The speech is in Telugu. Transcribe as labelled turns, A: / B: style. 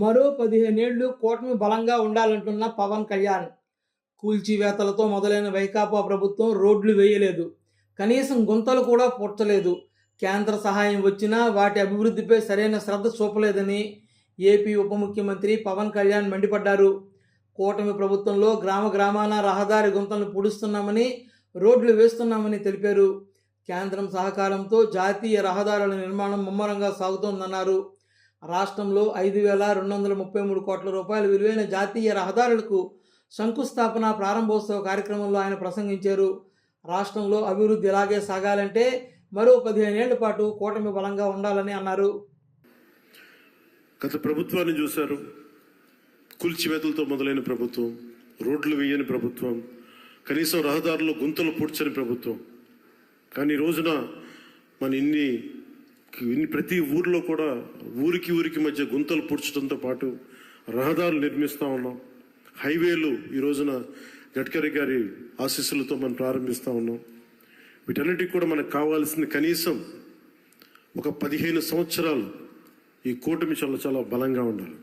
A: మరో పదిహేనేళ్ళు కూటమి బలంగా ఉండాలంటున్న పవన్ కళ్యాణ్. కూల్చివేతలతో మొదలైన వైకాపా ప్రభుత్వం రోడ్లు వేయలేదు. కనీసం గుంతలు కూడా పూడ్చలేదు. కేంద్ర సహాయం వచ్చినా వాటి అభివృద్ధిపై సరైన శ్రద్ధ చూపలేదని ఏపీ ఉప ముఖ్యమంత్రి పవన్ కళ్యాణ్ మండిపడ్డారు. కూటమి ప్రభుత్వంలో గ్రామ గ్రామాన రహదారి గుంతలను పూడుస్తున్నామని రోడ్లు వేస్తున్నామని తెలిపారు. కేంద్రం సహకారంతో జాతీయ రహదారుల నిర్మాణం ముమ్మరంగా సాగుతోందన్నారు. రాష్ట్రంలో ఐదు వేల రెండు వందల ముప్పై మూడు కోట్ల రూపాయల విలువైన జాతీయ రహదారులకు శంకుస్థాపన ప్రారంభోత్సవ కార్యక్రమంలో ఆయన ప్రసంగించారు. రాష్ట్రంలో అభివృద్ధి ఇలాగే సాగాలంటే మరో పదిహేనేళ్ళ పాటు కూటమి బలంగా ఉండాలని అన్నారు.
B: గత ప్రభుత్వాన్ని చూశారు. కూల్చివేతలతో మొదలైన ప్రభుత్వం రోడ్లు వేయని ప్రభుత్వం కనీసం రహదారుల్లో గుంతలు పూడ్చని ప్రభుత్వం. కానీ రోజున మన ఇన్ని ప్రతి ఊర్లో కూడా ఊరికి ఊరికి మధ్య గుంతలు పూడ్చడంతో పాటు రహదారులు నిర్మిస్తూ ఉన్నాం. హైవేలు ఈ రోజున గడ్కరీ గారి ఆశీస్సులతో మనం ప్రారంభిస్తూ ఉన్నాం. వీటన్నిటికి కూడా మనకు కావాల్సింది కనీసం ఒక పదిహేను సంవత్సరాలు ఈ కూటమి చాలా చాలా బలంగా ఉండాలి.